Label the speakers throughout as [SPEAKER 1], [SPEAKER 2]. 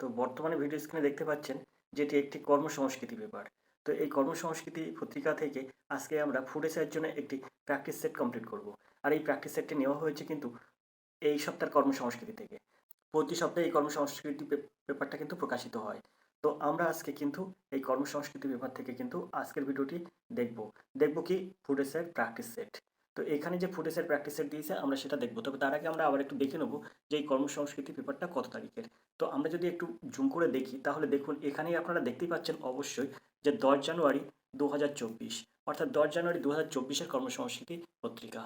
[SPEAKER 1] তো বর্তমানে ভিডিও স্ক্রিনে দেখতে পাচ্ছেন যেটি একটি কর্মসংস্কৃতি পেপার তো এই কর্মসংস্কৃতি পত্রিকা থেকে আজকে আমরা এসের জন্য একটি প্র্যাকটিস সেট কমপ্লিট করব। আর এই প্র্যাকটিস সেটটি নেওয়া হয়েছে কিন্তু এই সপ্তাহের কর্মসংস্কৃতি থেকে। প্রতি সপ্তাহে এই কর্মসংস্কৃতি পেপারটা কিন্তু প্রকাশিত হয়। তো আমরা আজকে কিন্তু এই কর্মসংস্কৃতি পেপার থেকে কিন্তু আজকের ভিডিওটি দেখব। দেখব কি এসের প্র্যাকটিস সেট তো এখানে যে ফুটেজের প্র্যাকটিস সেট দিয়েছে, আমরা সেটা দেখব। তবে তার আগে আমরা আবার একটু দেখে নেব যে এই কর্মসংস্কৃতি পেপারটা কত তারিখের। তো আমরা যদি একটু জুম করে দেখি, তাহলে দেখুন এখানেই আপনারা দেখতেই পাচ্ছেন অবশ্যই যে দশ জানুয়ারি দু হাজার চব্বিশ, অর্থাৎ দশ জানুয়ারি দু হাজার চব্বিশের কর্মসংস্কৃতি পত্রিকা,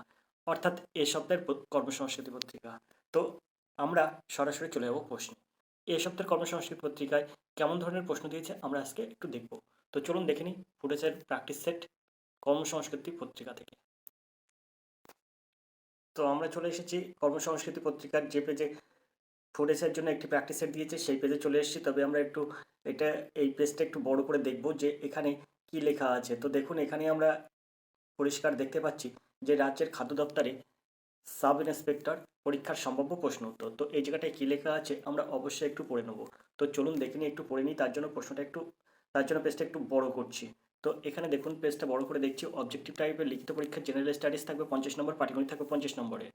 [SPEAKER 1] অর্থাৎ এ সপ্তাহের কর্মসংস্কৃতি পত্রিকা। তো আমরা সরাসরি চলে যাব প্রশ্নে। এ সপ্তাহের কর্মসংস্কৃতি পত্রিকায় কেমন ধরনের প্রশ্ন দিয়েছে, আমরা আজকে একটু দেখব। তো চলুন দেখে নিই ফুটেজের প্র্যাকটিস সেট কর্মসংস্কৃতি পত্রিকা থেকে। তো আমরা চলে এসেছি কর্মসংস্কৃতি পত্রিকার যে পেজে ফুটেজের জন্য একটি প্র্যাকটিস সেট দিয়েছে, সেই পেজে চলে এসেছি। তবে আমরা একটু এটা, এই পেজটা একটু বড় করে দেখব যে এখানে কি লেখা আছে। তো দেখুন, এখানে আমরা পরিষ্কার দেখতে পাচ্ছি যে রাজ্যের খাদ্য দপ্তরে সাব ইন্সপেক্টর পরীক্ষার সম্ভাব্য প্রশ্ন উত্তর। তো এই জায়গাটায় কী লেখা আছে আমরা অবশ্যই একটু পড়ে নেব। তো চলুন, দেখে নিই, একটু পড়ে নিই। তার জন্য প্রশ্নটা একটু, তার জন্য পেজটা একটু বড় করছি। তো এখানে দেখুন পেজটা বড় করে দেখছি। অবজেক্টিভ টাইপের লিখিত পরীক্ষার জেনারেল স্টাডিজ থাকবে পঞ্চাশ নম্বর, পাটিগণিত থাকবে পঞ্চাশ নম্বরে।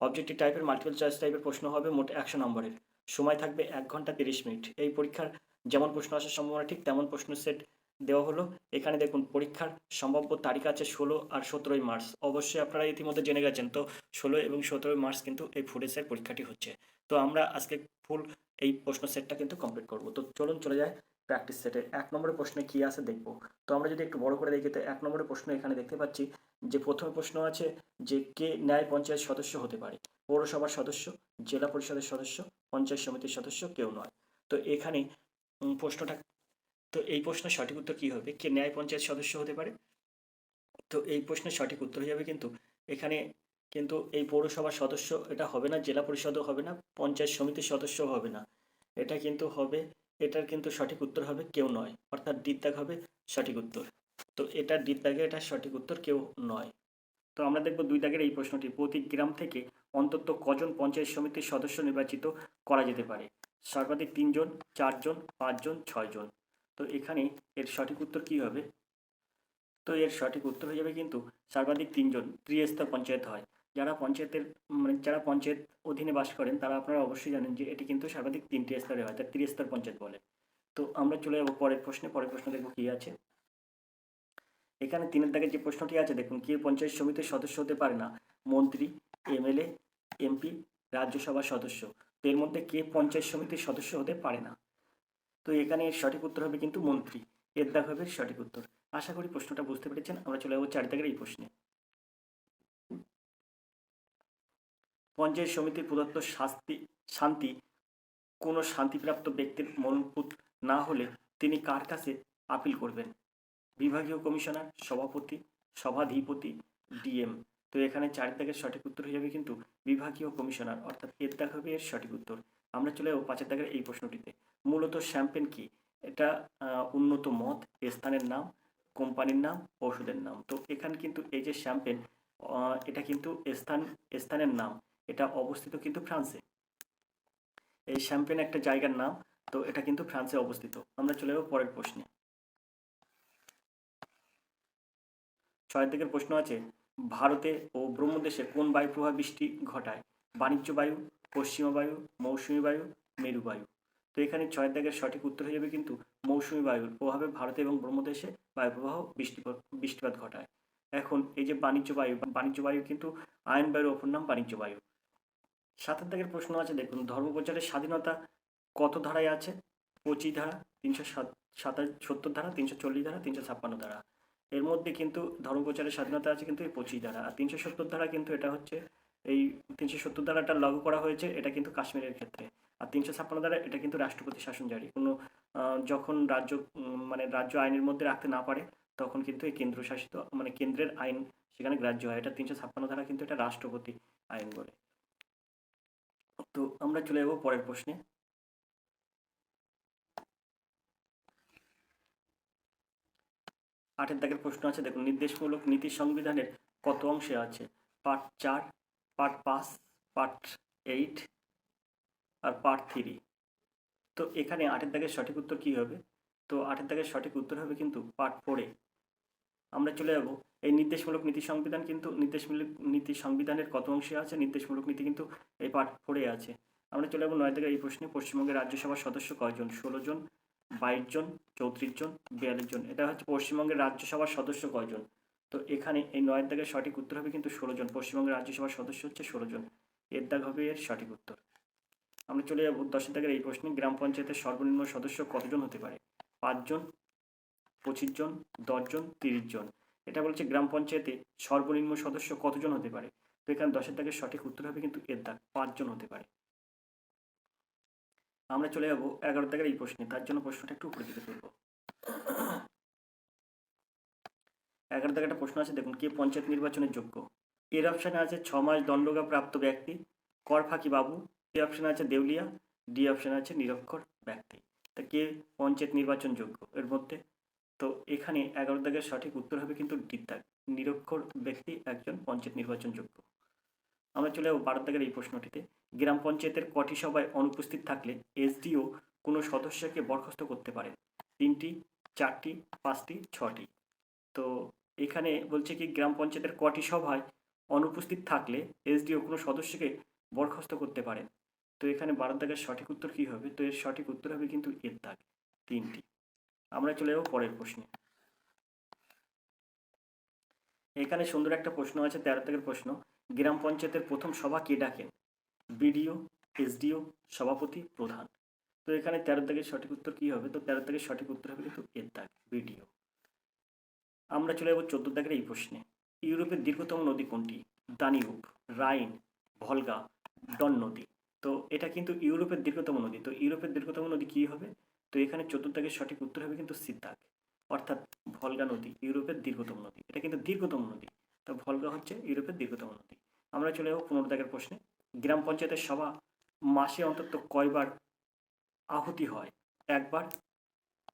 [SPEAKER 1] অবজেক্টিভ টাইপের মাল্টিপল চয়েস টাইপের প্রশ্ন হবে মোট একশো নম্বরের। সময় থাকবে এক ঘণ্টা তিরিশ মিনিট। এই পরীক্ষার যেমন প্রশ্ন আসার সম্ভাবনা ঠিক তেমন প্রশ্ন সেট দেওয়া হলো। এখানে দেখুন, পরীক্ষার সম্ভাব্য তারিখ আছে ষোলো আর সতেরোই মার্চ। অবশ্যই আপনারা ইতিমধ্যে জেনে গেছেন। তো ষোলো এবং সতেরোই মার্চ কিন্তু এই ফুডেসের পরীক্ষাটি হচ্ছে। তো আমরা আজকে ফুল এই প্রশ্ন সেটটা কিন্তু কমপ্লিট করব। তো চলুন চলে যায় প্র্যাকটিস সেটে এক নম্বরের প্রশ্নে কী আছে দেখব। তো আমরা যদি একটু বড় করে দেখি, তো এক নম্বরের প্রশ্ন এখানে দেখতে পাচ্ছি যে, প্রথম প্রশ্ন আছে যে, কে ন্যায় পঞ্চায়েত সদস্য হতে পারে? পৌরসভার সদস্য, জেলা পরিষদের সদস্য, পঞ্চায়েত সমিতির সদস্য কেউ নয়। তো এখানে প্রশ্নটা, তো এই প্রশ্নের সঠিক উত্তর কী হবে? কে ন্যায় পঞ্চায়েত সদস্য হতে পারে? তো এই প্রশ্নের সঠিক উত্তর হয়ে যাবে কিন্তু, এখানে কিন্তু এই পৌরসভার সদস্য এটা হবে না, জেলা পরিষদও হবে না, পঞ্চায়েত সমিতির সদস্যও হবে না। এটা কিন্তু হবে এটার কিন্তু সঠিক উত্তর হবে কেউ নয়। অর্থাৎ দ্বিত্যাগ হবে সঠিক উত্তর। তো এটা দ্বিত্যাগে এটা সঠিক উত্তর কেউ নয়। তো আমরা দেখব দুই দাগের এই প্রশ্নটি। প্রতি গ্রাম থেকে অন্তত কজন পঞ্চায়েত সমিতির সদস্য নির্বাচিত করা যেতে পারে? সর্বাধিক তিনজন, চারজন, পাঁচজন, ছয়জন। তো এখানে এর সঠিক উত্তর কী হবে? তো এর সঠিক উত্তর হয়ে যাবে কিন্তু সর্বাধিক তিনজন, ত্রিস্তর পঞ্চায়েত হয়। যারা পঞ্চায়েতের মানে যারা পঞ্চায়েত অধীনে বাস করেন, তারা আপনারা অবশ্যই জানেন যে এটি কিন্তু সর্বাধিক তিনটি স্তরে হয় তার ত্রিস্তর পঞ্চায়েত বলে। তো আমরা চলে যাব পরের প্রশ্নে, পরের প্রশ্ন দেখব কী আছে। এখানে তিনের দাগে যে প্রশ্নটি আছে, দেখুন কে পঞ্চায়েত সমিতির সদস্য হতে পারে না, মন্ত্রী, এমএলএ, এমপি, রাজ্যসভার সদস্য। তো এর মধ্যে কে পঞ্চায়েত সমিতির সদস্য হতে পারে না? তো এখানে এর সঠিক উত্তর হবে কিন্তু মন্ত্রী। এর দাগ হবে সঠিক উত্তর। আশা করি প্রশ্নটা বুঝতে পেরেছেন। আমরা চলে যাব চার দাগের এই প্রশ্নে। পঞ্চায়েত সমিতির প্রদত্ত শাস্তি, শান্তি, কোনো শান্তিপ্রাপ্ত ব্যক্তির মনোপুত না হলে তিনি কার কাছে আপিল করবেন? বিভাগীয় কমিশনার, সভাপতি, সভাধিপতি, ডিএম। তো এখানে চার দাগের সঠিক উত্তর হয়ে যাবে কিন্তু বিভাগীয় কমিশনার, অর্থাৎ এর দাগ হবে এর সঠিক উত্তর। আমরা চলে যাব পাঁচের দাগের এই প্রশ্নটিতে। মূলত শ্যাম্পেন কি? এটা উন্নত মদ স্থানের নাম, কোম্পানির নাম ওষুধের নাম। তো এখানে কিন্তু এই যে শ্যাম্পেন এটা কিন্তু স্থান, স্থানের নাম। এটা অবস্থিত কিন্তু ফ্রান্সে। এই শ্যাম্পেন একটা জায়গার নাম, তো এটা কিন্তু ফ্রান্সে অবস্থিত। আমরা চলে যাব পরের প্রশ্নে। ছয়ের দিকের প্রশ্ন আছে, ভারতে ও ব্রহ্মদেশে কোন বায়ু প্রভাব বৃষ্টি ঘটায়? বাণিজ্য বায়ু, পশ্চিমা বায়ু, মৌসুমী বায়ু, মেরু বায়ু। তো এখানে ছয়ের দাগের সঠিক উত্তর হয়ে যাবে কিন্তু মৌসুমী বায়ুর প্রভাবে ভারতে এবং ব্রহ্মদেশে বায়ু প্রবাহ বৃষ্টিপাত ঘটায়। এখন এই যে বাণিজ্য বায়ু বাণিজ্য বায়ু কিন্তু আইন বায়ুর অপর নাম বাণিজ্য বায়ু। সাতের দাগের প্রশ্ন আছে, দেখুন, ধর্মপ্রচারের স্বাধীনতা কত ধারায় আছে? পঁচিশ ধারা, তিনশো সাত, সাতাশ, সত্তর ধারা, তিনশো চল্লিশ ধারা, তিনশো ছাপ্পান্ন ধারা। এর মধ্যে কিন্তু ধর্মপ্রচারের স্বাধীনতা আছে কিন্তু এই পঁচিশ ধারা। আর তিনশো সত্তর ধারা কিন্তু এটা হচ্ছে এই তিনশো সত্তর ধারাটা লাগু করা হয়েছে, এটা কিন্তু কাশ্মীরের ক্ষেত্রে। আর তিনশো ছাপ্পান্ন ধারা, এটা কিন্তু রাষ্ট্রপতি শাসন জারি। কোনো যখন রাজ্য মানে রাজ্য আইনের মধ্যে রাখতে না পারে, তখন কিন্তু এই কেন্দ্রশাসিত মানে কেন্দ্রের আইন সেখানে গ্রাহ্য হয়। এটা তিনশো ছাপ্পান্ন ধারা কিন্তু এটা রাষ্ট্রপতি আইন বলে। তো আমরা চলে যাব পরের প্রশ্নে। আটের দাগের প্রশ্ন আছে, দেখুন, নির্দেশমূলক নীতি সংবিধানের কত অংশে আছে? পার্ট চার, পার্ট পাঁচ, পার্ট এইট আর পার্ট থ্রি। তো এখানে আটের দাগের সঠিক উত্তর কী হবে? তো আটের দাগের সঠিক উত্তর হবে কিন্তু পার্ট ফোরে আমরা চলে যাব। এই নির্দেশমূলক নীতি সংবিধান কিন্তু নির্দেশমূলক নীতি সংবিধানের কত অংশে আছে? নির্দেশমূলক নীতি কিন্তু এই পার্ট ফোরে আছে। আমরা চলে যাব নয় দাগের এই প্রশ্নে। পশ্চিমবঙ্গের রাজ্যসভার সদস্য কয়জন? ষোলো জন, বাইশ জন, চৌত্রিশ জন, বিয়াল্লিশ জন। এটা হচ্ছে পশ্চিমবঙ্গের রাজ্যসভার সদস্য কয়জন? তো এখানে এই নয়ের দাগের সঠিক উত্তর হবে কিন্তু ষোলো জন। পশ্চিমবঙ্গের রাজ্যসভার সদস্য হচ্ছে ষোলো জন। এর দাগ হবে এর সঠিক উত্তর। আমরা চলে যাব দশের দাগের এই প্রশ্নে। গ্রাম পঞ্চায়েতের সর্বনিম্ন সদস্য কতজন হতে পারে? পাঁচজন পঁচিশ জন দশজন তিরিশ জন। এটা বলছে গ্রাম পঞ্চায়েতে সর্বনিম্ন সদস্য কতজন হতে পারে? তো এখানে দশের দাগের সঠিক উত্তর হবে কিন্তু এর দাগ পাঁচজন হতে পারে। আমরা চলে যাব এগারো দাগের এই প্রশ্নে। তার জন্য প্রশ্নটা একটু উপরে দিকে তুলবো এগারো দাগের একটা প্রশ্ন আছে, দেখুন, কে পঞ্চায়েত নির্বাচনের যোগ্য? এর অপশানে আছে ছ মাস দণ্ডগা প্রাপ্ত ব্যক্তি, কর ফাঁকি বাবু, এ অপশানে আছে দেউলিয়া, ডি অপশানে আছে নিরক্ষর ব্যক্তি। তা কে পঞ্চায়েত নির্বাচন যোগ্য এর মধ্যে? তো এখানে এগারো দাগের সঠিক উত্তর হবে কিন্তু ডি দাগ নিরক্ষর ব্যক্তি একজন পঞ্চায়েত নির্বাচনযোগ্য। আমরা চলে যাব বারো দাগের এই প্রশ্নটিতে। গ্রাম পঞ্চায়েতের কটি সভায় অনুপস্থিত থাকলে এসডিও কোনো সদস্যকে বরখাস্ত করতে পারেন তিনটি, চারটি, পাঁচটি, ছটি। তো এখানে বলছে কি, গ্রাম পঞ্চায়েতের কটি সভায় অনুপস্থিত থাকলে এসডিও কোনো সদস্যকে বরখাস্ত করতে পারেন তো এখানে বারো দাগের সঠিক উত্তর কী হবে? তো এর সঠিক উত্তর হবে কিন্তু এর দাগ। তিনটি। আমরা চলে যাব পরের প্রশ্নে। এখানে সুন্দর একটা প্রশ্ন আছে, তেরো দাগের প্রশ্ন। গ্রাম পঞ্চায়েতের প্রথম সভা কে ডাকেন? বিডিও, এসডিও, সভাপতি, প্রধান। তো এখানে তেরো দাগের সঠিক উত্তর কী হবে? তো তেরো দাগের সঠিক উত্তর হবে কিন্তু এর দাগ, বিডিও। আমরা চলে যাব চোদ্দ দাগের এই প্রশ্নে। ইউরোপের দীর্ঘতম নদী কোনটি? দানিউব, রাইন, ভলগা, ডন নদী। তো এটা কিন্তু ইউরোপের দীর্ঘতম নদী। তো ইউরোপের দীর্ঘতম নদী কী হবে? তো এখানে চোদ্দ সঠিক উত্তর হবে কিন্তু সিদ্ধাক, অর্থাৎ ভলগা নদী, ইউরোপের দীর্ঘতম নদী। এটা কিন্তু দীর্ঘতম নদী। তো ভলগা হচ্ছে ইউরোপের দীর্ঘতম নদী। আমরা চলে যাব পনেরো প্রশ্নে। গ্রাম পঞ্চায়েতের সভা মাসে অন্তত কয়বার আহুতি হয়? একবার,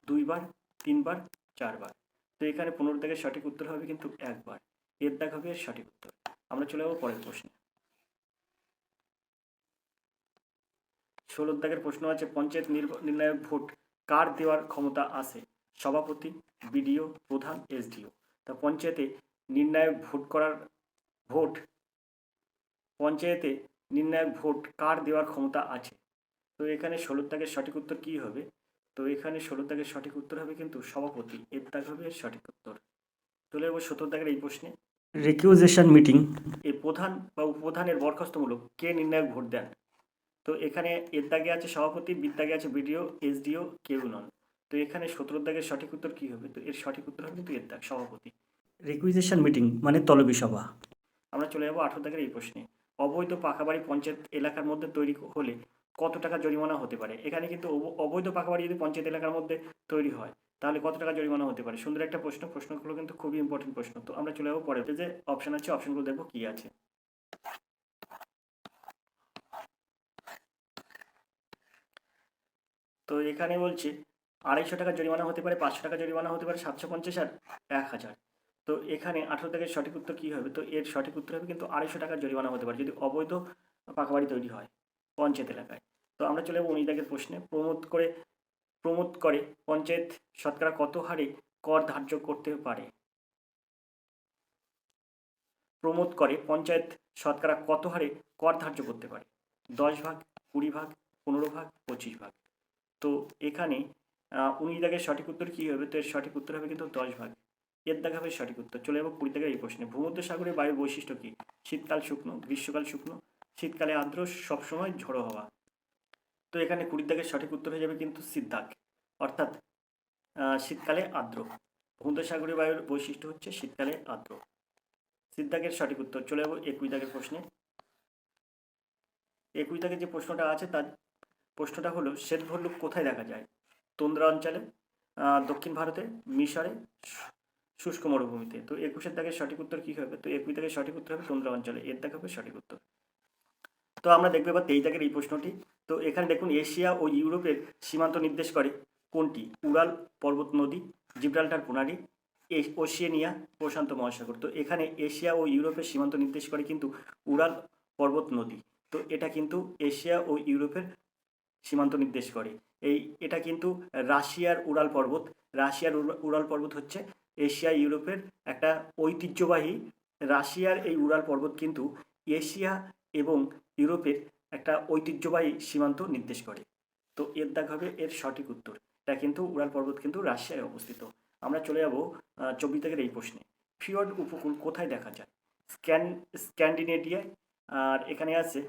[SPEAKER 1] দুইবার, তিনবার, চারবার। তো এখানে পনেরো সঠিক উত্তর হবে কিন্তু একবার। এর দাগ হবে সঠিক উত্তর। আমরা চলে যাব পরের প্রশ্নে। ষোলো দাগের প্রশ্ন আছে, পঞ্চায়েত নির্ণায়ক ভোট কার দেওয়ার ক্ষমতা আছে। সভাপতি বিডিও প্রধান এসডিও। তা পঞ্চায়েতে নির্ণায়ক ভোট করার ভোট পঞ্চায়েতে নির্ণায়ক ভোট কার দেওয়ার ক্ষমতা আছে। তো এখানে ষোলো দাগের সঠিক উত্তর কী হবে? তো এখানে ষোলো দাগের সঠিক উত্তর হবে কিন্তু সভাপতি এর দাগ হবে এর সঠিক উত্তর। চলে যাব সত্তর দাগের এই প্রশ্নে। রিকিউজেশন মিটিং এই প্রধান বা উপপ্রধানের বরখাস্তমূলক কে নির্ণায়ক ভোট দেন? তো এখানে এর দাগে আছে সভাপতি বির দাগে আছে বিডিও এসডিও কেউ নন। তো এখানে সতেরো দাগের সঠিক উত্তর কী হবে? তো এর সঠিক উত্তর হবে কিন্তু এর দাগ সভাপতি। রিকুইজেশন মিটিং মানে তলবি সভা। আমরা চলে যাব আঠারো দাগের এই প্রশ্নে। অবৈধ পাকাবাড়ি পঞ্চায়েত এলাকার মধ্যে তৈরি হলে কত টাকা জরিমানা হতে পারে? এখানে কিন্তু অব- অবৈধ পাকাবাড়ি যদি পঞ্চায়েত এলাকার মধ্যে তৈরি হয় তাহলে কত টাকা জরিমানা হতে পারে? সুন্দর একটা প্রশ্ন প্রশ্নগুলো কিন্তু খুবই ইম্পর্টেন্ট প্রশ্ন। তো আমরা চলে যাব পরে যে অপশন আছে অপশনগুলো দেখব কি আছে। তো এখানে বলছে আড়াইশো টাকা জরিমানা হতে পারে, পাঁচশো টাকা জরিমানা হতে পারে, সাতশো পঞ্চাশ আর এক হাজার। তো এখানে আঠেরো থেকে সঠিক উত্তর কী হবে? তো এর সঠিক উত্তর হবে কিন্তু আড়াইশো টাকা জরিমানা হতে পারে, যদি অবৈধ পাকাবাড়ি তৈরি হয় পঞ্চায়েত এলাকায়। তো আমরা চলে যাব উনিশ দাগের প্রশ্নে। প্রমোদ করে প্রমোদ করে পঞ্চায়েত শতকরা কত হারে কর ধার্য করতে পারে? প্রমোদ করে পঞ্চায়েত শতকরা কত হারে কর ধার্য করতে পারে? দশ ভাগ, কুড়ি ভাগ, পনেরো ভাগ, পঁচিশ ভাগ। তো এখানে উনিশ দাগের সঠিক উত্তর কী হবে? তো এর সঠিক উত্তর হবে কিন্তু দশ ভাগ। এর দাগ হবে সঠিক উত্তর। চলে যাব কুড়ি দাগের এই প্রশ্নে। ভূমধ্য সাগরের বায়ুর বৈশিষ্ট্য কী? শীতকাল শুকনো, গ্রীষ্মকাল শুকনো। শীতকালে আর্দ্র, সবসময় ঝড়ো হওয়া। তো এখানে কুড়ি দাগের সঠিক উত্তর হয়ে যাবে কিন্তু সিদ্ধাক অর্থাৎ শীতকালে আর্দ্র। ভূমধ্য সাগরীয় বায়ুর বৈশিষ্ট্য হচ্ছে শীতকালে আর্দ্র। সিদ্ধাকের সঠিক উত্তর। চলে যাব একুশ দাগের প্রশ্নে। একুশ দাগের যে প্রশ্নটা আছে, তার প্রশ্নটা হলো শ্বেত ভল্লুক কোথায় দেখা যায়? তন্দ্রা অঞ্চলে দক্ষিণ ভারতে, মিশরে, শুষ্ক মরুভূমিতে। তো একুশের দাগের সঠিক উত্তর কী হবে? তো একুশ দাগের সঠিক উত্তর হবে তন্দ্রা অঞ্চলে। এর দাগ হবে সঠিক উত্তর। তো আমরা দেখব এবার তেইশ দাগের এই প্রশ্নটি। তো এখানে দেখুন, এশিয়া ও ইউরোপের সীমান্ত নির্দেশ করে কোনটি? উড়াল, পর্বত নদী, জিব্রাল্টার প্রণালী ওশিয়ানিয়া প্রশান্ত মহাসাগর। তো এখানে এশিয়া ও ইউরোপের সীমান্ত নির্দেশ করে কিন্তু উড়াল, পর্বত নদী। তো এটা কিন্তু এশিয়া ও ইউরোপের সীমান্ত নির্দেশ করে। এই, এটা কিন্তু রাশিয়ার উড়াল পর্বত। রাশিয়ার উড়া- উড়াল পর্বত হচ্ছে এশিয়া, ইউরোপের একটা ঐতিহ্যবাহী রাশিয়ার এই উড়াল পর্বত কিন্তু এশিয়া এবং ইউরোপের একটা ঐতিহ্যবাহী সীমান্ত নির্দেশ করে। তো এর দাগ হবে এর সঠিক উত্তর। এটা কিন্তু উড়াল পর্বত কিন্তু রাশিয়ায় অবস্থিত। আমরা চলে যাব চব্বিশ দাগের এই প্রশ্নে। ফিয়র্ড উপকূল কোথায় দেখা যায়? স্ক্যান, স্ক্যান্ডিনেভিয়ায়। আর এখানে আছে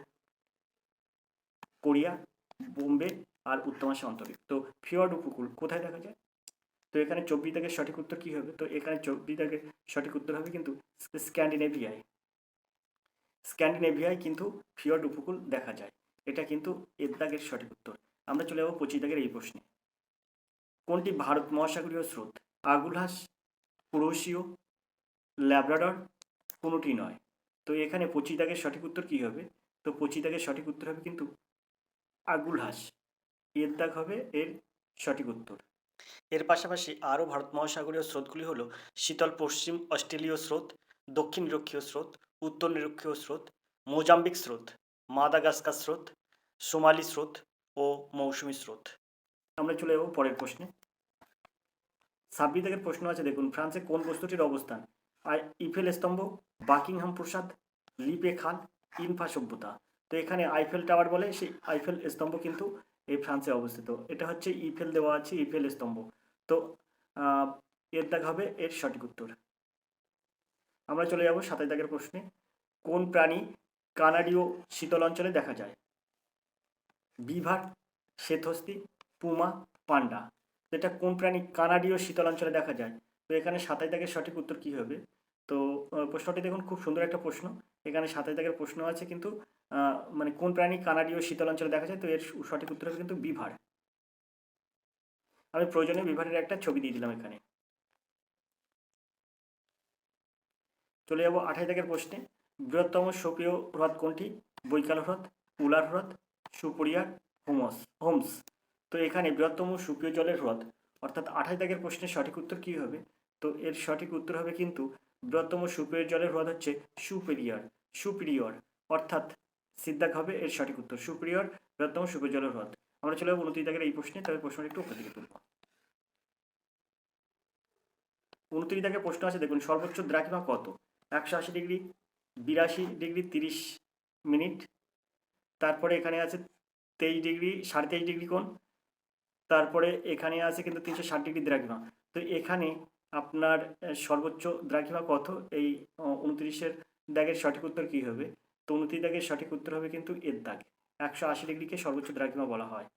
[SPEAKER 1] কোরিয়া। বোম্বে আর উত্তমাশে তো ফিয়র্ড উপকূল কোথায় দেখা যায়? তো এখানে চব্বিশ দাগের সঠিক উত্তর কী হবে? তো এখানে চব্বিশ দাগের সঠিক উত্তর হবে কিন্তু স্ক্যান্ডিনেভিয়ায়। স্ক্যান্ডিনেভিয়ায় কিন্তু ফিয়র্ড উপকূল দেখা যায়। এটা কিন্তু এর দাগের সঠিক উত্তর। আমরা চলে যাব পঁচিশ দাগের এই প্রশ্নে। কোনটি ভারত মহাসাগরীয় স্রোত? আগুলহাস পুরোশীয় ল্যাব্রাডর, কোনোটি নয়। তো এখানে পঁচিশ দাগের সঠিক উত্তর কী হবে? তো পঁচিশ দাগের সঠিক উত্তর হবে কিন্তু আগুলহাস এর দাগ হবে এর সঠিক উত্তর। এর পাশাপাশি আরও ভারত মহাসাগরীয় স্রোতগুলি হলো শীতল পশ্চিম অস্ট্রেলীয় স্রোত দক্ষিণ নিরক্ষীয় স্রোত উত্তর নিরক্ষীয় স্রোত মোজাম্বিক স্রোত মাদাগাস্কার স্রোত সোমালি স্রোত ও মৌসুমি স্রোত। আমরা চলে যাব পরের প্রশ্নে। ছাব্বিশ দাগের প্রশ্ন আছে দেখুন ফ্রান্সে কোন বস্তুটির অবস্থান? আর ইফেল স্তম্ভ বাকিংহাম প্রসাদ লিপে খাল ইনফা সভ্যতা। তো এখানে আইফেল টাওয়ার বলে, সেই আইফেল স্তম্ভ কিন্তু এই ফ্রান্সে অবস্থিত। এটা হচ্ছে ইফেল দেওয়া আছে ইফেল স্তম্ভ। তো এর দাগ হবে, এর সঠিক উত্তর। আমরা চলে যাব সাতাশ দাগের প্রশ্নে। কোন প্রাণী কানাডীয় শীতল অঞ্চলে দেখা যায়? বিভার, শ্বেতহস্তি, পুমা, পান্ডা। এটা কোন প্রাণী কানাডীয় শীতল অঞ্চলে দেখা যায়? তো এখানে সাতাশ দাগের সঠিক উত্তর কী হবে? তো প্রশ্নটি দেখুন, খুব সুন্দর একটা প্রশ্ন। এখানে সাতাশ দাগের প্রশ্ন আছে কিন্তু মানে কোন প্রাণী কানাডীয় শীতল অঞ্চলে দেখা যায়, তো এর সঠিক উত্তর হবে কিন্তু বিভার। আমি প্রয়োজনে বিভারের একটা ছবি দিয়ে দিলাম এখানে। চলে যাব আঠাশ দাগের প্রশ্নে। বৃহত্তম সক্রিয় হ্রদ কোনটি? বৈকাল হ্রদ উলার হ্রদ সুপরিয়ার হোমস হোমস। তো এখানে বৃহত্তম সুপ্রিয় জলের হ্রদ। অর্থাৎ আঠাশ দাগের প্রশ্নের সঠিক উত্তর কী হবে? তো এর সঠিক উত্তর হবে কিন্তু বৃহত্তম সুপ্রিয় জলের হ্রদ হচ্ছে সুপেরিয়র সুপিরিয়র। অর্থাৎ সিদ্ধাক হবে এর সঠিক উত্তর সুপ্রিয়র বৃহত্তম সুপ্রিয় জলের হ্রদ। আমরা চলে যাব উনত্রিশ দাগের এই প্রশ্নে, তবে প্রশ্নটা একটু উপর দিকে তুলব। উনত্রিশ দাগের প্রশ্ন আছে, দেখুন, সর্বোচ্চ দ্রাঘিমা কত? একশো আশি ডিগ্রি, বিরাশি ডিগ্রি, তিরিশ মিনিট। তারপরে এখানে আছে তেইশ ডিগ্রি, সাড়ে তেইশ ডিগ্রি কোণ। তারপরে এখানে আছে কিন্তু তিনশো ষাট ডিগ্রি দ্রাঘিমা। তো এখানে আপনার সর্বোচ্চ দ্রাঘিমা কত? এই উনত্রিশের দাগের সঠিক উত্তর কী হবে? তো উনত্রিশ দাগের সঠিক উত্তর হবে কিন্তু এর দাগ। একশো আশি ডিগ্রিকে সর্বোচ্চ দ্রাঘিমা বলা হয়।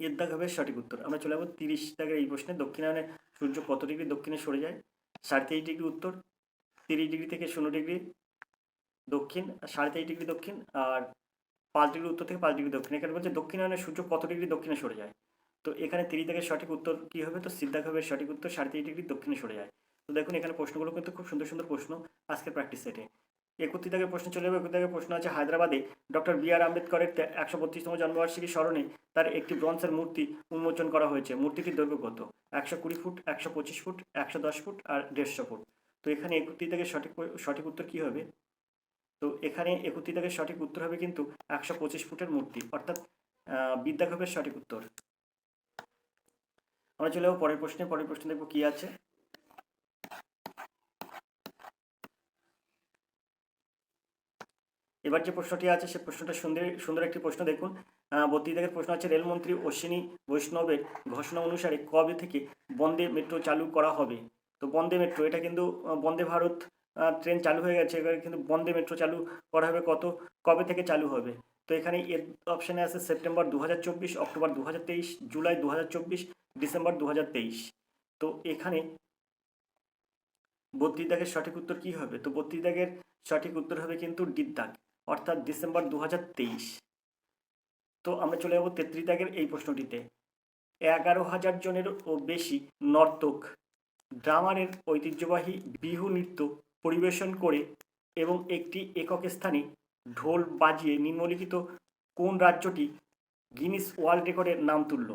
[SPEAKER 1] এর দাগ হবে সঠিক উত্তর। আমরা চলে যাব তিরিশ দাগের এই প্রশ্নে। দক্ষিণায়নে সূর্য কত ডিগ্রি? দক্ষিণে সরে যায়। সাড়ে তেইশ ডিগ্রি উত্তর, তিরিশ ডিগ্রি থেকে শূন্য ডিগ্রি দক্ষিণ, সাড়ে তেইশ ডিগ্রি দক্ষিণ আর পাঁচ ডিগ্রি উত্তর থেকে পাঁচ ডিগ্রি দক্ষিণ। এখানে বলছে দক্ষিণায়নে সূর্য কত ডিগ্রি? দক্ষিণে সরে যায়। তো এখানে তিরিশ দাগের সঠিক উত্তর কী হবে? তো সিদ্ধাক হবে সঠিক উত্তর, সাড়ে তেইশ ডিগ্রি দক্ষিণে সরে যায়। তো দেখুন এখানে প্রশ্নগুলো কিন্তু খুব সুন্দর সুন্দর প্রশ্ন আজকের প্র্যাকটিস সেটে একত্রিশ থেকে প্রশ্ন চলে যাবে একত্রিশ থেকে প্রশ্ন আছে হায়দ্রাবাদে ডক্টর বি আর আম্বেদকরের একশো বত্রিশতম জন্মবার্ষিকী স্মরণে তার একটি ব্রঞ্জের মূর্তি উন্মোচন করা হয়েছে। মূর্তিটির দৈর্ঘ্য কত? একশো কুড়ি ফুট, একশো পঁচিশ ফুট, একশো দশ ফুট আর দেড়শো ফুট। তো এখানে একত্রিশ থেকে সঠিক সঠিক উত্তর কী হবে? তো এখানে একত্রিশ থেকে সঠিক উত্তর হবে কিন্তু একশো পঁচিশ ফুটের মূর্তি। অর্থাৎ বিদ্যাঘবের সঠিক উত্তর। আমরা চলে যাব পরের প্রশ্নে। পরের প্রশ্ন দেখব কী আছে। এবার যে প্রশ্নটি আছে, সে প্রশ্নটা সুন্দর সুন্দর একটি প্রশ্ন দেখুন। বত্রিশ দাগের প্রশ্ন আছে, রেলমন্ত্রী অশ্বিনী বৈষ্ণবের ঘোষণা অনুসারে কবে থেকে বন্দে মেট্রো চালু করা হবে? তো বন্দে মেট্রো, এটা কিন্তু বন্দে ভারত ট্রেন চালু হয়ে গেছে, এবার কিন্তু বন্দে মেট্রো চালু করা হবে কত? কবে থেকে চালু হবে? তো এখানে এর অপশানে আছে সেপ্টেম্বর দু হাজার চব্বিশ, অক্টোবর দু হাজার তেইশ, জুলাই দু হাজার চব্বিশ, ডিসেম্বর দু হাজার তেইশ। তো এখানে বত্রিশ দাগের সঠিক উত্তর কি হবে? তো বত্রিশ দাগের সঠিক উত্তর হবে কিন্তু ডির দাগ অর্থাৎ ডিসেম্বর দু হাজার তেইশ। তো আমরা চলে যাব তেত্রিশ দাগের এই প্রশ্নটিতে। এগারো হাজার জনেরও বেশি নর্তক ড্রামারের ঐতিহ্যবাহী বিহু নৃত্য পরিবেশন করে এবং একটি একক স্থানে ঢোল বাজিয়ে নিম্নলিখিত কোন রাজ্যটি গিনিস ওয়ার্ল্ড রেকর্ডের নাম তুলল?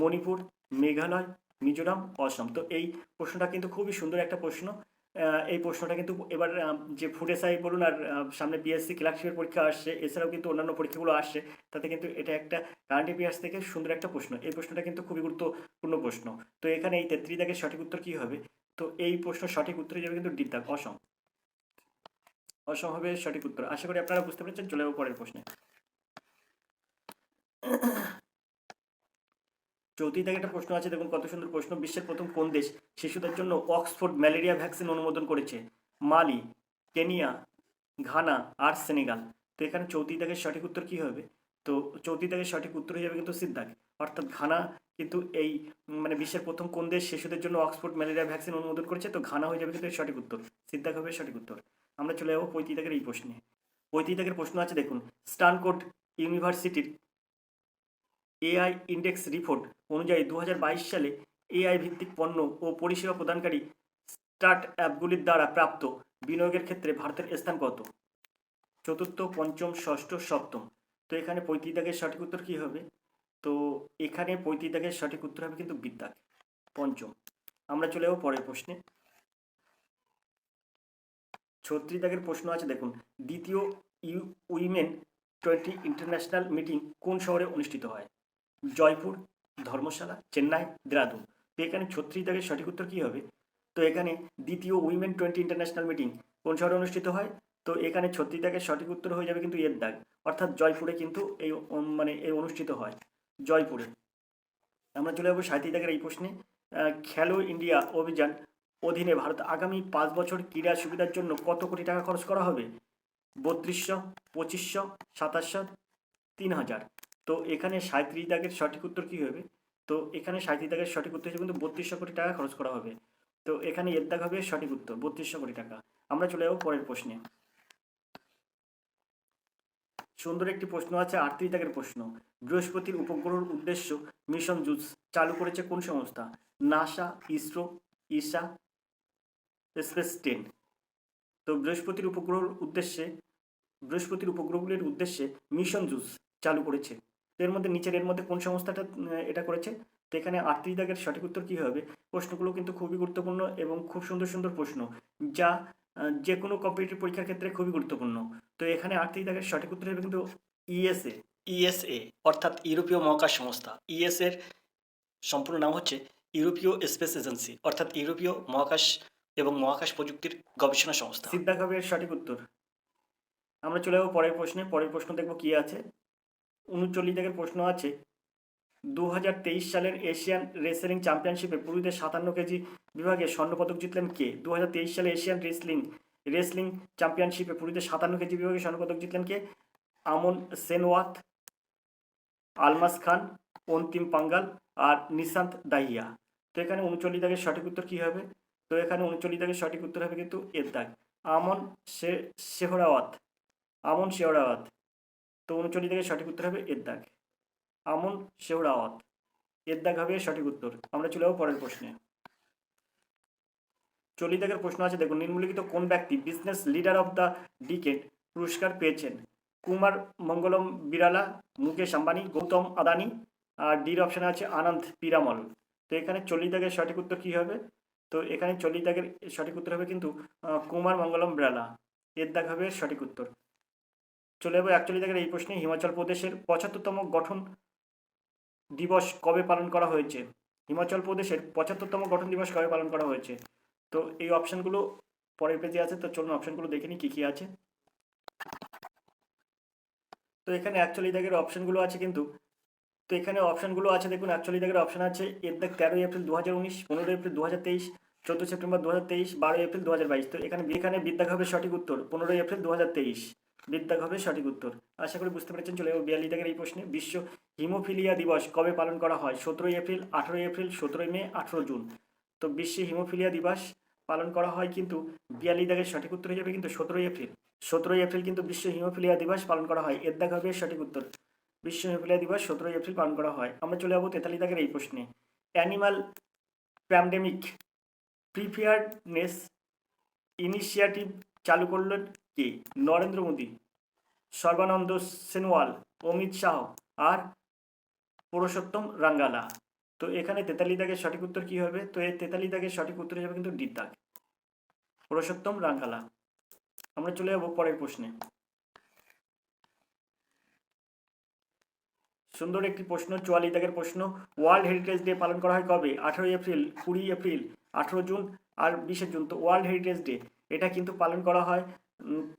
[SPEAKER 1] মণিপুর, মেঘালয়, মিজোরাম, অসম। তো এই প্রশ্নটা কিন্তু খুবই সুন্দর একটা প্রশ্ন। এই প্রশ্নটা কিন্তু এবার যে ফুড এসআই বলুন আর সামনে বিএসসি ক্লার্কশিপের পরীক্ষা আসছে, এছাড়াও কিন্তু অন্যান্য পরীক্ষাগুলো আসছে, তাতে কিন্তু এটা একটা কারেন্ট অ্যাফেয়ার্স থেকে সুন্দর একটা প্রশ্ন। এই প্রশ্নটা কিন্তু খুবই গুরুত্বপূর্ণ প্রশ্ন। তো এখানে এই তেত্রিশ দাগের সঠিক উত্তর কী হবে? তো এই প্রশ্ন সঠিক উত্তরে যাবে কিন্তু ডিপ দাগ, অসম। অসম হবে সঠিক উত্তর। আশা করি আপনারা বুঝতে পেরেছেন, চলে যাব পরের প্রশ্নে। চৌত্রিশ দাগে একটা প্রশ্ন আছে, দেখুন কত সুন্দর প্রশ্ন। বিশ্বের প্রথম কোন দেশ শিশুদের জন্য অক্সফোর্ড ম্যালেরিয়া ভ্যাকসিন অনুমোদন করেছে? মালি, কেনিয়া, ঘানা আর সেনেগাল। তো এখানে চৌত্রিশ দাগের সঠিক উত্তর কী হবে? তো চৌত্রিশ দাগের সঠিক উত্তর হয়ে যাবে কিন্তু সিদ্ধাক অর্থাৎ ঘানা কিন্তু এই মানে বিশ্বের প্রথম কোন দেশ শিশুদের জন্য অক্সফোর্ড ম্যালেরিয়া ভ্যাকসিন অনুমোদন করেছে? তো ঘানা হয়ে যাবে কিন্তু সঠিক উত্তর। সিদ্ধাক হবে সঠিক উত্তর। আমরা চলে যাব পঁয়ত্রিশ দাগের এই প্রশ্নে। পঁয়ত্রিশ দাগের প্রশ্ন আছে, দেখুন। স্টানকোট ইউনিভার্সিটির এআই ইন্ডেক্স রিপোর্ট অনুযায়ী দু হাজার বাইশ সালে এআই ভিত্তিক পণ্য ও পরিষেবা প্রদানকারী স্টার্ট অ্যাপগুলির দ্বারা প্রাপ্ত বিনিয়োগের ক্ষেত্রে ভারতের স্থান কত? চতুর্থ, পঞ্চম, ষষ্ঠ, সপ্তম। তো এখানে পঁয়ত্রিশ দাগের সঠিক উত্তর কী হবে? তো এখানে পঁয়ত্রিশ দাগের সঠিক উত্তর হবে কিন্তু বিদ্যাক পঞ্চম। আমরা চলে যাব পরের প্রশ্নে। ছত্রিশ দাগের প্রশ্ন আছে, দেখুন। দ্বিতীয় U, women twenty international meeting কোন শহরে অনুষ্ঠিত হয়? জয়পুর, ধর্মশালা, চেন্নাই, দেরাদুন। তো এখানে ছত্রিশ দাগের সঠিক উত্তর কী হবে? তো এখানে দ্বিতীয় উইমেন টোয়েন্টি ইন্টারন্যাশনাল মিটিং কোন শহরে অনুষ্ঠিত হয়? তো এখানে ছত্রিশ দাগের সঠিক উত্তর হয়ে যাবে কিন্তু এর দাগ। অর্থাৎ জয়পুরে কিন্তু এই মানে এই অনুষ্ঠিত হয়, জয়পুরে। আমরা চলে যাব সাঁত্রিশ দাগের এই প্রশ্নে। খেলো ইন্ডিয়া অভিযান অধীনে ভারত আগামী পাঁচ বছর ক্রীড়া সুবিধার জন্য কত কোটি টাকা খরচ করা হবে? বত্রিশশো, পঁচিশশো, সাতাশশো, তিন হাজার। তো এখানে সাঁত্রিশ দাগের সঠিক উত্তর কী হবে? তো এখানে সাঁত্রিশ দাগের সঠিক উত্তর হিসেবে কিন্তু বত্রিশশো কোটি টাকা খরচ করা হবে। তো এখানে এর দাগ হবে সঠিক উত্তর, বত্রিশশো কোটি টাকা। আমরা চলে যাব পরের প্রশ্নে। সুন্দর একটি প্রশ্ন আছে, আটত্রিশ দাগের প্রশ্ন। বৃহস্পতির উপগ্রহের উদ্দেশ্য মিশন জুস চালু করেছে কোন সংস্থা? NASA, ISRO, ESA, space ten. তো বৃহস্পতির উপগ্রহের উদ্দেশ্যে, বৃহস্পতির উপগ্রহগুলির উদ্দেশ্যে মিশন জুস চালু করেছে। তো এর মধ্যে নিচের এর মধ্যে কোন সংস্থাটা এটা করেছে? তো এখানে আটত্রিশ দাগের সঠিক উত্তর কী হবে? প্রশ্নগুলো কিন্তু খুবই গুরুত্বপূর্ণ এবং খুব সুন্দর সুন্দর প্রশ্ন যা যে কোনো কম্পিটিটিভ পরীক্ষার ক্ষেত্রে খুবই গুরুত্বপূর্ণ। তো এখানে আটত্রিশ দাগের সঠিক উত্তর হবে কিন্তু ইএসএ। ইএসএ অর্থাৎ ইউরোপীয় মহাকাশ সংস্থা। ইএস এর সম্পূর্ণ নাম হচ্ছে ইউরোপীয় স্পেস এজেন্সি অর্থাৎ ইউরোপীয় মহাকাশ এবং মহাকাশ প্রযুক্তির গবেষণা সংস্থা। সিদ্ধাক হবে এর সঠিক উত্তর। আমরা চলে যাব পরের প্রশ্নে। পরের প্রশ্ন দেখব কি আছে। উনচল্লিশ দাগের প্রশ্ন আছে। দু হাজার তেইশ সালের এশিয়ান রেসলিং চ্যাম্পিয়নশিপে পুরুষদের সাতান্ন কেজি বিভাগে স্বর্ণপদক জিতলেন কে? দু হাজার তেইশ সালে এশিয়ান রেসলিং রেসলিং চ্যাম্পিয়নশিপে পুরুষদের সাতান্ন কেজি বিভাগে স্বর্ণপদক জিতলেন কে? আমন সেনওয়াত, আলমাস খান, অন্তিম পাঙ্গাল আর নিশান্ত দাহিয়া। তো এখানে উনচল্লিশ দাগের সঠিক উত্তর কী হবে? তো এখানে উনচল্লিশ দাগের সঠিক উত্তর হবে কিন্তু এর দাগ। আমন শে শেহরাওয়াত, আমন শেহরাওয়াত। তো উনচল্লিশ দাগের সঠিক উত্তর হবে এর দাগ। আমন শেহরাওয়াত এর দাগ হবে সঠিক উত্তর। আমরা চলে যাব পরের প্রশ্নে। চল্লিশ দাগের প্রশ্ন আছে, দেখুন, নিম্নলিখিত কোন ব্যক্তি business leader of the decade পুরস্কার পেয়েছেন? কুমার, মঙ্গলম বিরালা মুকেশ আম্বানি, গৌতম আদানি, আর ডির অপশানে আছে আনন্দ পিরামল। তো এখানে চল্লিশ দাগের সঠিক উত্তর কী হবে? তো এখানে চল্লিশ দাগের সঠিক উত্তর হবে কিন্তু কুমার, মঙ্গলম বিরালা এর দাগ হবে সঠিক উত্তর। চলে যাব। একচল্লিশ দাগের এই প্রশ্নে হিমাচল প্রদেশের পঁচাত্তরতম গঠন দিবস কবে পালন করা হয়েছে? হিমাচল প্রদেশের পঁচাত্তরতম গঠন দিবস কবে পালন করা হয়েছে? তো এই অপশানগুলো পরের পেজে আছে, তো চলুন অপশানগুলো দেখে নিই কী কী আছে। তো এখানে অ্যাকচুয়ালি দাগের অপশানগুলো আছে কিন্তু, তো এখানে অপশানগুলো আছে, দেখুন অ্যাকচুয়ালি দাগের অপশান আছে, এর দাগ তেরোই এপ্রিল দু হাজার উনিশ, পনেরোই এপ্রিল দু হাজার তেইশ চোদ্দ সেপ্টেম্বর দু হাজার তেইশ, বারোই এপ্রিল দু হাজার বাইশ। তো এখানে এখানে বিদ্যাগ হবে সঠিক উত্তর, পনেরোই এপ্রিল দু হাজার তেইশ। বিদ্যাগ হবে সঠিক উত্তর। আশা করি বুঝতে পেরেছেন, চলে বিয়াল্লিশ দাগের এই প্রশ্নে। বিশ্ব হিমোফিলিয়া দিবস কবে পালন করা হয়? সতেরোই এপ্রিল, আঠেরোই এপ্রিল, সতেরোই মে, আঠেরো জুন। তো বিশ্বে হিমোফিলিয়া দিবস পালন করা হয় কিন্তু বিয়াল্লিশ দাগের সঠিক উত্তর হয়ে যাবে কিন্তু সতেরোই এপ্রিল। সতেরোই এপ্রিল কিন্তু বিশ্ব হিমোফিলিয়া দিবস পালন করা হয়। এর দাগ হবে সঠিক উত্তর। বিশ্ব হিমোফিলিয়া দিবস সতেরোই এপ্রিল পালন করা হয়। আমরা চলে যাব তেতাল্লিশ দাগের এই প্রশ্নে। অ্যানিমাল প্যান্ডেমিক প্রিপেয়ারনেস ইনিশিয়েটিভ চালু করলেন কে? নরেন্দ্র মোদী, সর্বানন্দ সোনোয়াল, অমিত শাহ আর পুরুষোত্তম রাঙ্গালা। তো এখানে তেতাল্লিশ দাগের সঠিক উত্তর কী হবে? তো এই তেতাল্লিশ দাগের সঠিক উত্তর যাবে কিন্তু ডির দাগ। পুরুষোত্তম রাঙ্গালা। আমরা চলে যাব পরের প্রশ্নে। সুন্দর একটি প্রশ্ন, চুয়াল্লিশ দাগের প্রশ্ন। ওয়ার্ল্ড হেরিটেজ ডে পালন করা হয় কবে? আঠেরোই এপ্রিল কুড়ি এপ্রিল, আঠেরো জুন আর বিশে জুন। তো ওয়ার্ল্ড হেরিটেজ ডে, এটা কিন্তু পালন করা হয়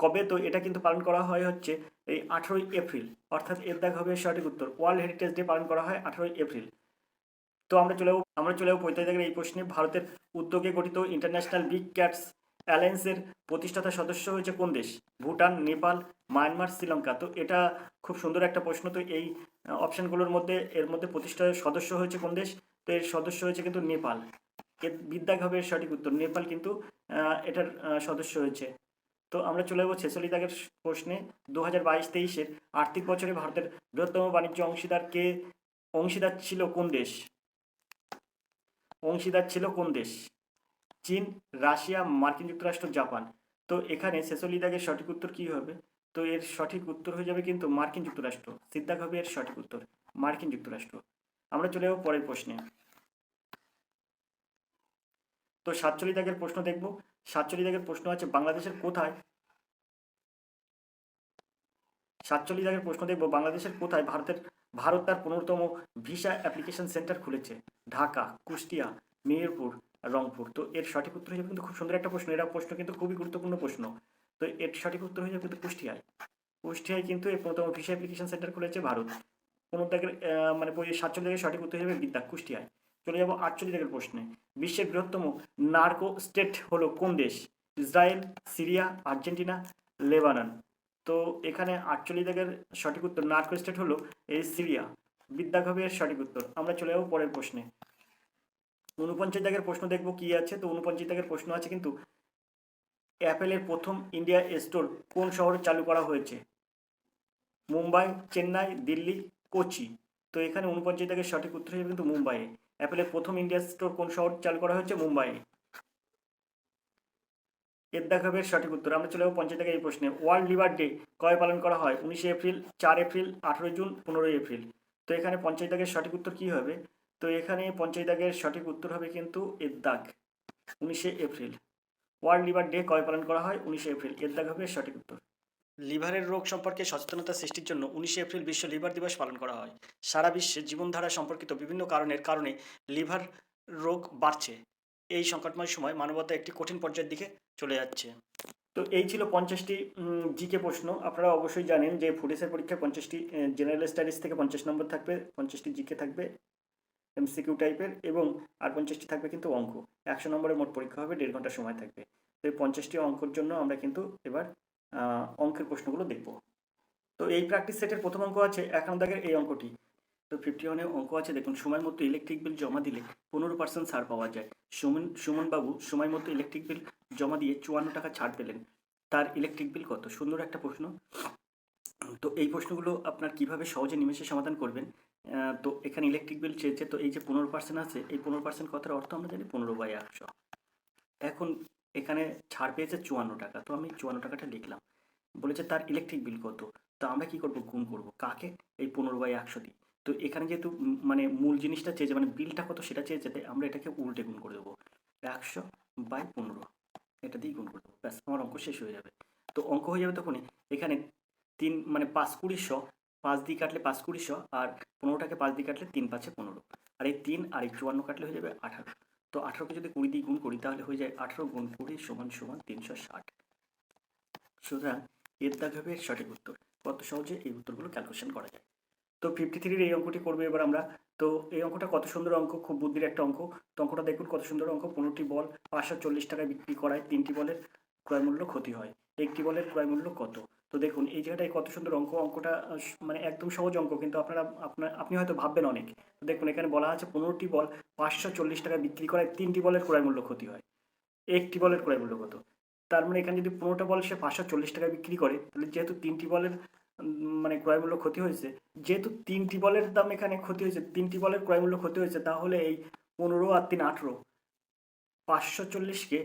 [SPEAKER 1] কবে? তো এটা কিন্তু পালন করা হয় হচ্ছে এই আঠেরোই এপ্রিল। অর্থাৎ এর দাগ হবে সঠিক উত্তর। ওয়ার্ল্ড হেরিটেজ ডে পালন করা হয় আঠেরোই এপ্রিল। তো আমরা চলে আমরা চলে যাব পঁয়তাল্লিশ এই প্রশ্নে। ভারতের উদ্যোগে গঠিত ইন্টারন্যাশনাল বিগ ক্যাটস অ্যালায়েন্সের প্রতিষ্ঠাতা সদস্য হয়েছে কোন দেশ? ভুটান, নেপাল, মায়ানমার, শ্রীলঙ্কা। তো এটা খুব সুন্দর একটা প্রশ্ন। তো এই অপশানগুলোর মধ্যে, এর মধ্যে প্রতিষ্ঠা সদস্য হয়েছে কোন দেশ? তো এর সদস্য হয়েছে কিন্তু নেপাল। হবে সঠিক উত্তর। নেপাল কিন্তু এটার সদস্য হয়েছে। তো আমরা চলে যাব ছেচল্লিশ দাগের প্রশ্নে। দু হাজার বাইশ, তেইশের আর্থিক বছরে ভারতের বৃহত্তম বাণিজ্য অংশীদার কে? অংশীদার ছিল কোন দেশ? অংশীদার ছিল কোন দেশ? চীন, রাশিয়া, মার্কিন যুক্তরাষ্ট্র, জাপান। তো এখানে ছেচল্লিশ দাগের সঠিক উত্তর কি হবে? তো এর সঠিক উত্তর হয়ে যাবে কিন্তু মার্কিন যুক্তরাষ্ট্র। সিদ্ধাক হবে এর সঠিক উত্তর, মার্কিন যুক্তরাষ্ট্র। আমরা চলে যাব পরের প্রশ্নে। তো সাতচল্লিশ দাগের প্রশ্ন দেখব। সাতচল্লিশ দাগের প্রশ্ন আছে, বাংলাদেশের কোথায়? সাতচল্লিশ দাগের প্রশ্ন দেখব, বাংলাদেশের কোথায় ভারতের, ভারত তার পনেরোতম ভিসা অ্যাপ্লিকেশন সেন্টার খুলেছে? ঢাকা, কুষ্টিয়া, মেহেরপুর, রংপুর। তো এর সঠিক উত্তর হিসেবে কিন্তু খুব সুন্দর একটা প্রশ্ন। এরা প্রশ্ন কিন্তু খুবই গুরুত্বপূর্ণ প্রশ্ন। তো এর সঠিক উত্তর হয়ে যাবে কিন্তু কুষ্টিয়ায়। কুষ্টিয়ায় কিন্তু এই প্রথম ভিসা অ্যাপ্লিকেশন সেন্টার খুলেছে ভারত। পনেরো দাগের মানে সাতচল্লিশ সঠিক উত্তর হিসেবে বিদ্যা, কুষ্টিয়ায়। চলে যাব আটচল্লিশ দাগের প্রশ্নে। বিশ্বের বৃহত্তম নার্কো স্টেট হলো কোন দেশ? Israel, Syria, Argentina, Lebanon. তো এখানে আটচল্লিশ দাগের সঠিক উত্তর, নার্কো স্টেট হলো এই সিরিয়া। বিদ্যা হবে এর সঠিক উত্তর। আমরা চলে যাব পরের প্রশ্নে। উনপঞ্চাশ দাগের প্রশ্ন দেখব কি আছে? তো উনপঞ্চাশ দাগের প্রশ্ন আছে কিন্তু অ্যাপেলের প্রথম ইন্ডিয়া স্টোর কোন শহরে চালু করা হয়েছে? মুম্বাই, চেন্নাই, দিল্লি, কোচি। তো এখানে উনপঞ্চাশ দাগের সঠিক উত্তর হিসেবে কিন্তু মুম্বাইয়ে। অ্যাপেলের প্রথম ইন্ডিয়া স্টোর কোন শহর চালু করা হয়েছে? মুম্বাই। এর দেখাবে সঠিক উত্তর। আমরা চলে যাব পঞ্চায়েত থেকে এই প্রশ্নে। ওয়ার্ল্ড লিভার ডে কবে পালন করা হয়? উনিশে এপ্রিল, চার এপ্রিল, আঠেরোই জুন, পনেরোই এপ্রিল। তো এখানে পঞ্চায়েত দাগের সঠিক উত্তর কী হবে? তো এখানে পঞ্চায়েত দাগের সঠিক উত্তর হবে কিন্তু এর দাগ। উনিশে এপ্রিল। ওয়ার্ল্ড লিভার ডে কবে পালন করা হয়? উনিশে এপ্রিল। এর দাগ হবে সঠিক উত্তর। লিভারের রোগ সম্পর্কে সচেতনতা সৃষ্টির জন্য উনিশে এপ্রিল বিশ্ব লিভার দিবস পালন করা হয়। সারা বিশ্বে জীবনধারা সম্পর্কিত বিভিন্ন কারণের কারণে লিভার রোগ বাড়ছে। এই সংকটময় সময় মানবতা একটি কঠিন পর্যায়ের দিকে চলে যাচ্ছে। তো এই ছিল পঞ্চাশটি জিকে প্রশ্ন। আপনারা অবশ্যই জানেন যে ফুডেসের পরীক্ষায় পঞ্চাশটি জেনারেল স্টাডিজ থেকে পঞ্চাশ নম্বর থাকবে, পঞ্চাশটি জিকে থাকবে, এমসিকিউ টাইপের, এবং আর পঞ্চাশটি থাকবে কিন্তু অঙ্ক। একশো নম্বরের মোট পরীক্ষা হবে, দেড় ঘণ্টা সময় থাকবে। তো এই পঞ্চাশটি অঙ্কর জন্য আমরা কিন্তু এবার অঙ্কের প্রশ্নগুলো দেখব। তো এই প্র্যাকটিস সেটের প্রথম অঙ্ক আছে, এক নম্বর দাগের এই অঙ্কটি। তো ফিফটি ওয়ানে অঙ্ক আছে, দেখুন, সময় মতো ইলেকট্রিক বিল জমা দিলে পনেরো পার্সেন্ট ছাড় পাওয়া যায়। সুমন, সুমনবাবু সময় মতো ইলেকট্রিক বিল জমা দিয়ে চুয়ান্ন টাকা ছাড় পেলেন। তার ইলেকট্রিক বিল কত? সুন্দর একটা প্রশ্ন। তো এই প্রশ্নগুলো আপনার কীভাবে সহজে নিমেষে সমাধান করবেন? তো এখানে ইলেকট্রিক বিল চেয়েছে, তো এই যে পনেরো পার্সেন্ট আছে, এই পনেরো পার্সেন্ট কথার অর্থ আমরা জানি পনেরো বাই একশো। এখন এখানে ছাড় পেয়েছে চুয়ান্ন টাকা। তো আমি চুয়ান্ন টাকাটা লিখলাম। বলেছে, তার ইলেকট্রিক বিল কত? তো আমরা কি করব? গুণ করব। কাকে? এই পনেরো বাই একশো দিয়ে। তো এখানে যেহেতু মানে মূল জিনিসটা চেয়েছে মানে বিলটা কত সেটা চেয়েছে, তাই আমরা এটাকে উল্টে গুণ করে দেবো। একশো বাই পনেরো। এটা দিয়ে গুণ করে দেবো। ব্যাস, আমার অঙ্ক শেষ হয়ে যাবে। তো অঙ্ক হয়ে যাবে তখনই এখানে তিন মানে পাঁচ কুড়িশো পাঁচ দিয়ে কাটলে পাঁচ কুড়িশো আর পনেরোটাকে পাঁচ দিয়ে কাটলে তিন পাঁচে পনেরো। আর এই তিন আর এই চুয়ান্ন কাটলে হয়ে যাবে আঠারো। তো আঠারোকে যদি কুড়ি দিয়ে গুণ করি, তাহলে হয়ে যায় আঠারো গুণ কুড়ি সমান সমান তিনশো ষাট। সুতরাং এর দাগ হবে সঠিক উত্তর, কত সহজে এই উত্তরগুলো ক্যালকুলেশন করা যায়। তো ফিফটি থ্রির এই অঙ্কটি করবে এবার আমরা। তো এই অঙ্কটা কত সুন্দর অঙ্ক, খুব বুদ্ধির একটা অঙ্ক। তো অঙ্কটা দেখুন কত সুন্দর অঙ্ক, পনেরোটি বল পাঁচশো চল্লিশ টাকায় বিক্রি করায় তিনটি বলের ক্রয় মূল্য ক্ষতি হয়। একটি বলের ক্রয় মূল্য কত? তো দেখুন, এই জায়গাটায় কত সুন্দর অঙ্ক, অঙ্কটা মানে একদম সহজ অঙ্ক, কিন্তু আপনারা আপনার আপনি হয়তো ভাববেন অনেক। তো দেখুন, এখানে বলা আছে পনেরোটি বল পাঁচশো চল্লিশ টাকা বিক্রি করায় তিনটি বলের ক্রয় মূল্য ক্ষতি হয়। একটি বলের ক্রয় মূল্য কত? তার মানে এখানে যদি পনেরোটা বল সে পাঁচশো চল্লিশ টাকা বিক্রি করে, তাহলে যেহেতু তিনটি বলের মানে ক্রয় মূল্য ক্ষতি হয়েছে, যেহেতু তিনটি বলের দাম এখানে ক্ষতি হয়েছে, তিনটি বলের ক্রয় মূল্য ক্ষতি হয়েছে, তাহলে এই পনেরো আর তিন আঠেরো, পাঁচশো চল্লিশকে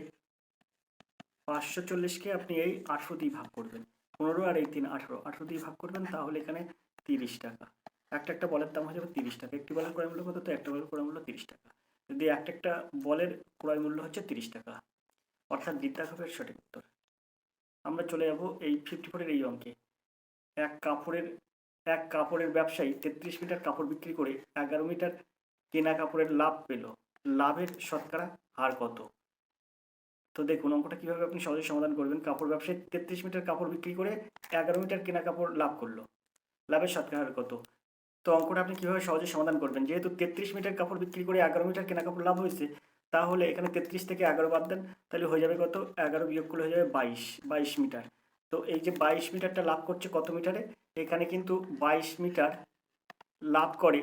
[SPEAKER 1] পাঁচশো চল্লিশকে আপনি এই আঠেরো দিয়ে ভাগ করবেন। পনেরো আর এই তিন, আঠেরো। আঠেরো দিয়ে ভাগ করবেন, তাহলে এখানে তিরিশ টাকা। একটা একটা বলের দাম হয়ে যাবে তিরিশ টাকা। একটি বলের ক্রয় মূল্য কত? তো একটা বলের ক্রয় মূল্য তিরিশ টাকা। যদি একটা একটা বলের ক্রয় মূল্য হচ্ছে তিরিশ টাকা। অর্থাৎ বিদ্যাঘাপের সঠিক উত্তর। আমরা চলে যাব এই ফিফটি ফোরের এই অঙ্কে। এক কাপড়ের এক কাপড়ের ব্যবসায়ী তেত্রিশ মিটার কাপড় বিক্রি করে এগারো মিটার কেনা কাপড়ের লাভ পেল। লাভের শতকরা হার কত? তো দেখুন, অঙ্কটা কীভাবে আপনি সহজে সমাধান করবেন? কাপড় ব্যবসায়ী তেত্রিশ মিটার কাপড় বিক্রি করে এগারো মিটার কেনা কাপড় লাভ করল। লাভের শতকরা হার কত? তো অঙ্কটা আপনি কীভাবে সহজে সমাধান করবেন? যেহেতু তেত্রিশ মিটার কাপড় বিক্রি করে এগারো মিটার কেনা কাপড় লাভ হয়েছে, তাহলে এখানে তেত্রিশ থেকে এগারো বাদ দেন, তাহলে হয়ে যাবে কত? এগারো বিয়োগ করলে হয়ে যাবে বাইশ বাইশ মিটার। তো এই যে বাইশ মিটারটা লাভ করছে কত মিটারে? এখানে কিন্তু বাইশ মিটার লাভ করে,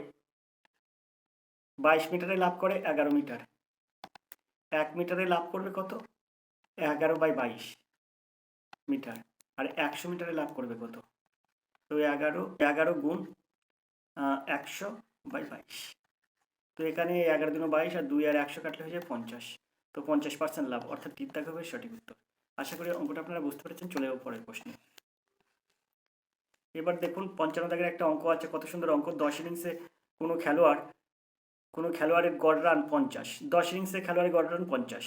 [SPEAKER 1] বাইশ মিটারে লাভ করে এগারো মিটার। এক মিটারে লাভ করবে কত? এগারো বাই বাইশ মিটার, আর একশো মিটারে লাভ করবে কত? তো এগারো এগারো গুণ একশো বাই বাইশ। তো এখানে এগারো দিনও বাইশ আর দুই আর একশো কাটলে হয়ে যায় পঞ্চাশ। তো পঞ্চাশ পার্সেন্ট লাভ, অর্থাৎ টিপদাগ হবে সঠিক উত্তর। আশা করি অঙ্কটা আপনারা বুঝতে পেরেছেন, চলে যাব পরের প্রশ্নে। এবার দেখুন, পঞ্চান্ন দাগের একটা অঙ্ক আছে, কত সুন্দর অঙ্ক। দশ ইনিংসে কোনো খেলোয়াড়, কোনো খেলোয়াড়ের গড় রান পঞ্চাশ। দশ ইনিংসে খেলোয়াড়ের গড় রান পঞ্চাশ।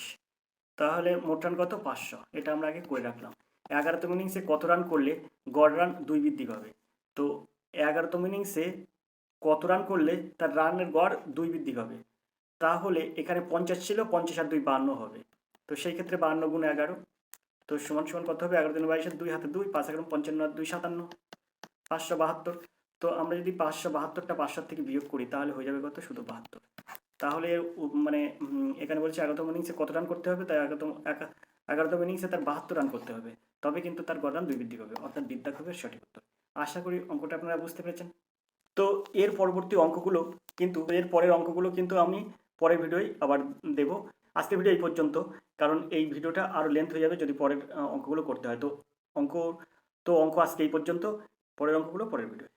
[SPEAKER 1] তাহলে মোট রান কত? পাঁচশো। এটা আমরা আগে করে রাখলাম। এগারোতম ইনিংসে কত রান করলে গড় রান দুই বৃদ্ধি পাবে? তো এগারোতম ইনিংসে কত রান করলে তার রানের গড় দুই বৃদ্ধি পাবে? তাহলে এখানে পঞ্চাশ ছিল, পঞ্চাশ আর দুই বান্ন হবে। তো সেই ক্ষেত্রে বান্ন গুণ এগারো। তো সমান সমান কত হবে? এগারো দিন বাইশের দুই হাতে দুই, পাঁচ এগারো পঞ্চান্ন দুই সাতান্ন। পাঁচশো বাহাত্তর। তো আমরা যদি পাঁচশো বাহাত্তরটা পাঁচশোর থেকে বিয়োগ করি, তাহলে হয়ে যাবে কত? শুধু বাহাত্তর। তাহলে মানে এখানে বলছে এগারোতম ইনিংসে কত রান করতে হবে? তাই এগারোতম এগারোতম ইনিংসে তার বাহাত্তর রান করতে হবে। তবে কিন্তু তার গড় রান দুই বৃদ্ধি পাবে। অর্থাৎ বিদ্যাক্ষেপের সঠিক উত্তর। আশা করি অঙ্কটা আপনারা বুঝতে পেরেছেন। তো এর পরবর্তী অঙ্কগুলো কিন্তু, এর পরের অঙ্কগুলো কিন্তু আমি পরের ভিডিওয় আবার দেব। আজকের ভিডিও এই পর্যন্ত। কারণ এই ভিডিওটা আরও লেন্থ হয়ে যাবে যদি পরের অঙ্কগুলো করতে হয়। তো অঙ্ক তো অঙ্ক আজকে এই পর্যন্ত। পরের অঙ্কগুলো পরের ভিডিও